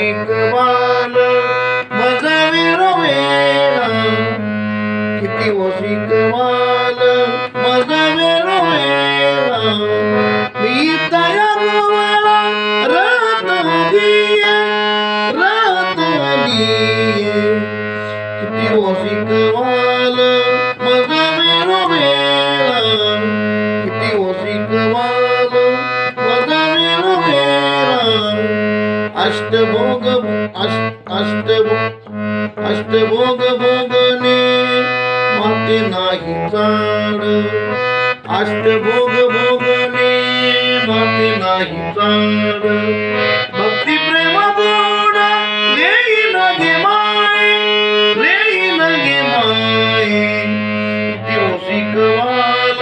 ओशिक वाल मज किती ओशिक वाल मजा विरवेला मी तया गोवाला रात दिये रात किती वाल अष्टभोग अष्टभोग अष्टभोग भोगने माते नाही चाड. अष्टभोग भोगने माते नाही चाड. भक्ती प्रेम गोड लेई न गे माय लेई न गे माय. देव शिकवाल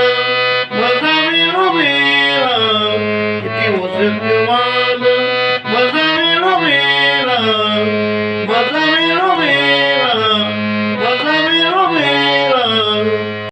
मजा वेळो वेळा किती ओसक